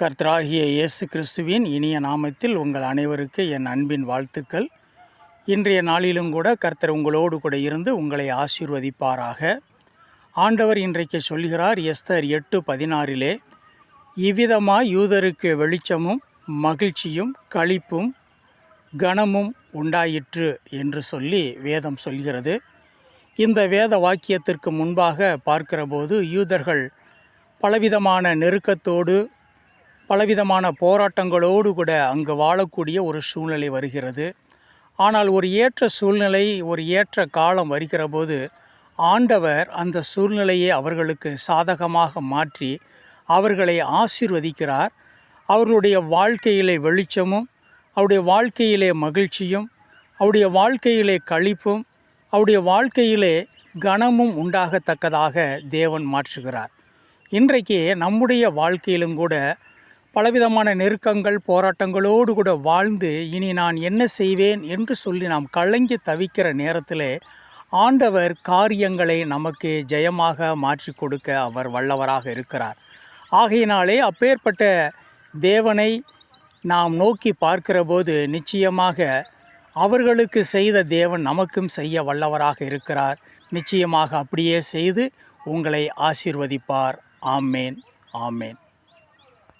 கர்த்தராகிய இயேசு கிறிஸ்துவின் இனிய நாமத்தில் உங்கள் அனைவருக்கு என் அன்பின் வாழ்த்துக்கள். இன்றைய நாளிலும் கூட கர்த்தர் உங்களோடு கூட இருந்து உங்களை ஆசீர்வதிப்பாராக. ஆண்டவர் இன்றைக்கு சொல்கிறார் எஸ்தர் எட்டு பதினாறிலே இவ்விதமாய் யூதருக்கு வெளிச்சமும் மகிழ்ச்சியும் களிப்பும் கனமும் உண்டாயிற்று என்று சொல்லி வேதம் சொல்கிறது. இந்த வேத வாக்கியத்திற்கு முன்பாக பார்க்கிறபோது யூதர்கள் பலவிதமான நெருக்கத்தோடு பலவிதமான போராட்டங்களோடு கூட அங்கு வாழக்கூடிய ஒரு சூழ்நிலை வருகிறது. ஆனால் ஒரு ஏற்ற சூழ்நிலை ஒரு ஏற்ற காலம் வருகிற போது ஆண்டவர் அந்த சூழ்நிலையை அவர்களுக்கு சாதகமாக மாற்றி அவர்களை ஆசிர்வதிக்கிறார். அவர்களுடைய வாழ்க்கையிலே வெளிச்சமும் அவருடைய வாழ்க்கையிலே மகிழ்ச்சியும் அவருடைய வாழ்க்கையிலே களிப்பும் அவருடைய வாழ்க்கையிலே கனமும் உண்டாகத்தக்கதாக தேவன் மாற்றுகிறார். இன்றைக்கு நம்முடைய வாழ்க்கையிலும் கூட பலவிதமான நெருக்கங்கள் போராட்டங்களோடு கூட வாழ்ந்து இனி நான் என்ன செய்வேன் என்று சொல்லி நாம் கலங்கி தவிக்கிற நேரத்தில் ஆண்டவர் காரியங்களை நமக்கு ஜெயமாக மாற்றி கொடுக்க அவர் வல்லவராக இருக்கிறார். ஆகையினாலே அப்பேற்பட்ட தேவனை நாம் நோக்கி பார்க்கிறபோது நிச்சயமாக அவர்களுக்கு செய்த தேவன் நமக்கும் செய்ய வல்லவராக இருக்கிறார். நிச்சயமாக அப்படியே செய்து உங்களை ஆசீர்வதிப்பார். ஆமேன். ஆமேன்.